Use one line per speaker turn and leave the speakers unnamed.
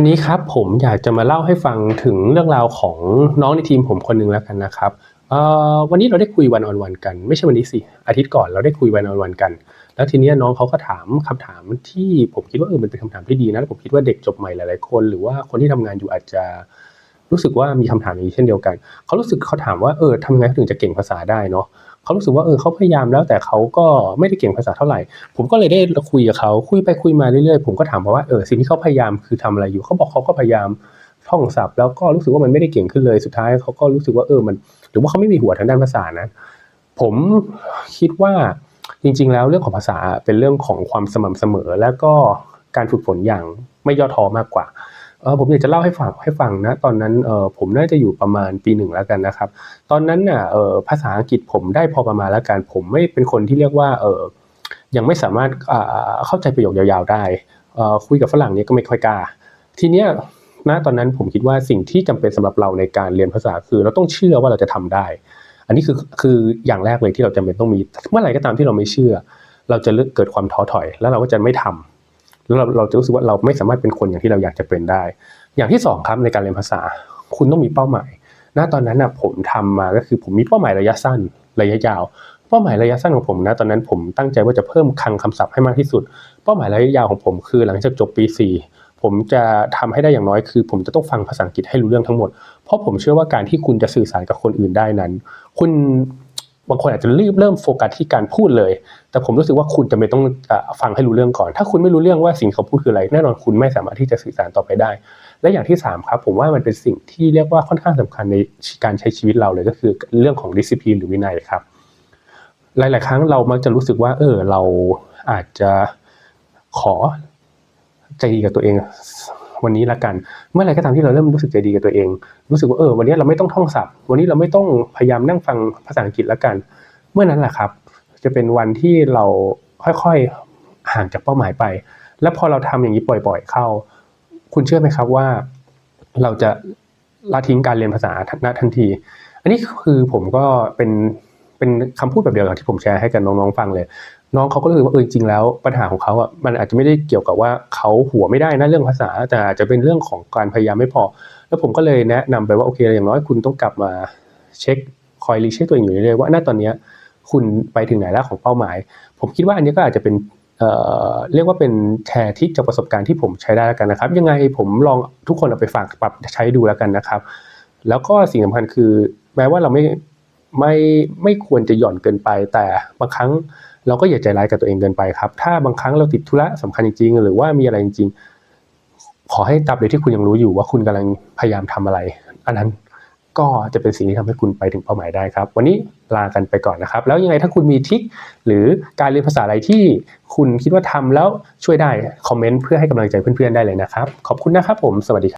วันนี้ครับผมอยากจะมาเล่าให้ฟังถึงเรื่องราวของน้องในทีมผมคนหนึ่งแล้วกันนะครับวันนี้เราได้คุยวันออนวันกัน ไม่ใช่วันนี้สิอาทิตย์ก่อนเราได้คุยวันออนวันกัน แล้วทีนี้น้องเขาก็ถามคำถามที่ผมคิดว่าเออมันเป็นคำถามที่ดีนะผมคิดว่าเด็กจบใหม่หลายๆคน หรือว่าคนที่ทำงานอยู่อาจจะ รู้สึกว่ามีคำถามอย่างนี้เช่นเดียวกัน เขารู้สึกเขาถามว่าเออทำยังไงเขาถึงจะเก่งภาษาได้เนาะเขารู้สึกว่าเออเขาพยายามแล้วแต่เขาก็ไม่ได้เก่งภาษาเท่าไหร่ ผมก็เลยได้คุยกับเขาคุยไปคุยมาเรื่อยๆผมก็ถามเขาว่าเออสิ่งที่เขาพยายามคือทำอะไรอยู่เขาบอกเขาก็พยายามท่องศัพท์แล้วก็รู้สึกว่ามันไม่ได้เก่งขึ้นเลยสุดท้ายเขาก็รู้สึกว่าเออมันหรือว่าเขาไม่มีหัวทางด้านภาษานะผมคิดว่าจริง ๆ แล้วเรื่องของภาษาเป็นเรื่องของความสม่ำเสมอ แล้วก็การฝึกฝนอย่างไม่ย่อท้อมากกว่า เออผมอยากจะเล่าให้ฟังให้ฟังนะตอนนั้นเออผมน่าจะอยู่ประมาณปีหนึ่งแล้วกันนะครับ ตอนนั้นน่ะเออภาษาอังกฤษผมได้พอประมาณแล้วกันผมไม่เป็นคนที่เรียกว่าเออยังไม่สามารถอ่าเข้าใจประโยคยาวๆได้เออคุยกับฝรั่งเนี้ยก็ไม่ค่อยกล้า ทีเนี้ยณตอนนั้นผมคิดว่าสิ่งที่จำเป็นสำหรับเราในการเรียนภาษาคือเราต้องเชื่อว่าเราจะทำได้ อันนี้คือคืออย่างแรกเลยที่เราจำเป็นต้องมี เมื่อไหร่ก็ตามที่เราไม่เชื่อ เราจะเกิดความท้อถอย แล้วเราก็จะไม่ทำ แล้วเราเราจะรู้สึกว่าเราไม่สามารถเป็นคนอย่างที่เราอยากจะเป็นได้ อย่างที่สองครับในการเรียนภาษา คุณต้องมีเป้าหมาย ณตอนนั้นนะผมทำมาก็คือผมมีเป้าหมายระยะสั้น ระยะยาว เป้าหมายระยะสั้นของผมนะตอนนั้นผมตั้งใจว่าจะเพิ่มคลังคำศัพท์ให้มากที่สุด เป้าหมายระยะยาวของผมคือหลังจากจบปี 4ผมจะทำให้ได้อย่างน้อยคือ ผมจะต้องฟังภาษาอังกฤษให้รู้เรื่องทั้งหมด เพราะผมเชื่อว่าการที่คุณจะสื่อสารกับคนอื่นได้นั้น คุณ บางคนอาจจะรีบเริ่มโฟกัสที่การพูดเลย แต่ผมรู้สึกว่าคุณจะไม่ต้องฟังให้รู้เรื่องก่อน ถ้าคุณไม่รู้เรื่องว่าสิ่งเขาพูดคืออะไร แน่นอนคุณไม่สามารถที่จะสื่อสารต่อไปได้ และอย่างที่สามครับ ผมว่ามันเป็นสิ่งที่เรียกว่าค่อนข้างสำคัญในการใช้ชีวิตเราเลยก็คือเรื่องของดิสซิ p ลินหรือวินัยครับ หลาย ๆ ครั้งเรามักจะรู้สึกว่า เออ เราอาจจะขอใจดีกับตัวเอง วันนี้ละกัน เมื่อไหรก็ตามที่เราเริ่มรู้สึกใจดีกับตัวเอง รู้สึกว่าเออวันนี้เราไม่ต้องท่องศัพท์ วันนี้เราไม่ต้องพยายามนั่งฟังภาษาอังกฤษละกัน เมื่อนั้นแหละครับ จะเป็นวันที่เราค่อยๆห่างจากเป้าหมายไป แล้วพอเราทำอย่างนี้บ่อยๆเข้า คุณเชื่อไหมครับว่า เราจะละทิ้งการเรียนภาษาณทันที อันนี้คือผมก็เป็น เป็นคำพูดแบบเดียวกับที่ผมแชร์ให้กับน้องๆฟังเลย น้องเขาก็รู้สึกว่าเออจริงแล้วปัญหาของเขาอะมันอาจจะไม่ได้เกี่ยวกับว่าเขาหัวไม่ได้นะเรื่องภาษา แต่อาจจะเป็นเรื่องของการพยายามไม่พอ แล้วผมก็เลยแนะนำไปว่าโอเคอย่างน้อยคุณต้องกลับมาเช็คคอยรีเช็คตัวเองอยู่เรื่อยๆว่าณตอนเนี้ยคุณไปถึงไหนแล้วของเป้าหมาย ผมคิดว่าอันนี้ก็อาจจะเป็นเเรียกว่าเป็นแชร์ทิปจากประสบการณ์ที่ผมใช้ได้แล้วกันนะครับ ยังไงผมลองทุกคนเอาไปฝากปรับใช้ดูแล้วกันนะครับ แล้วก็สิ่งสำคัญคือ แม้ว่าเราไม่ ไม่ไม่ควรจะหย่อนเกินไป แต่บางครั้งเราก็อย่าใจร้ายกับตัวเองเกินไปครับ ถ้าบางครั้งเราติดธุระสำคัญจริงๆ หรือว่ามีอะไรจริงๆ ขอให้ตับเลยที่คุณยังรู้อยู่ว่าคุณกำลังพยายามทำอะไร อันนั้นก็จะเป็นสิ่งที่ทำให้คุณไปถึงเป้าหมายได้ครับ วันนี้ลากันไปก่อนนะครับ แล้วยังไงถ้าคุณมีทิคหรือการเรียนภาษาอะไรที่คุณคิดว่าทำแล้วช่วยได้คอมเมนต์เพื่อให้กำลังใจเพื่อนๆได้เลยนะครับ ขอบคุณนะครับผมสวัสดีครับ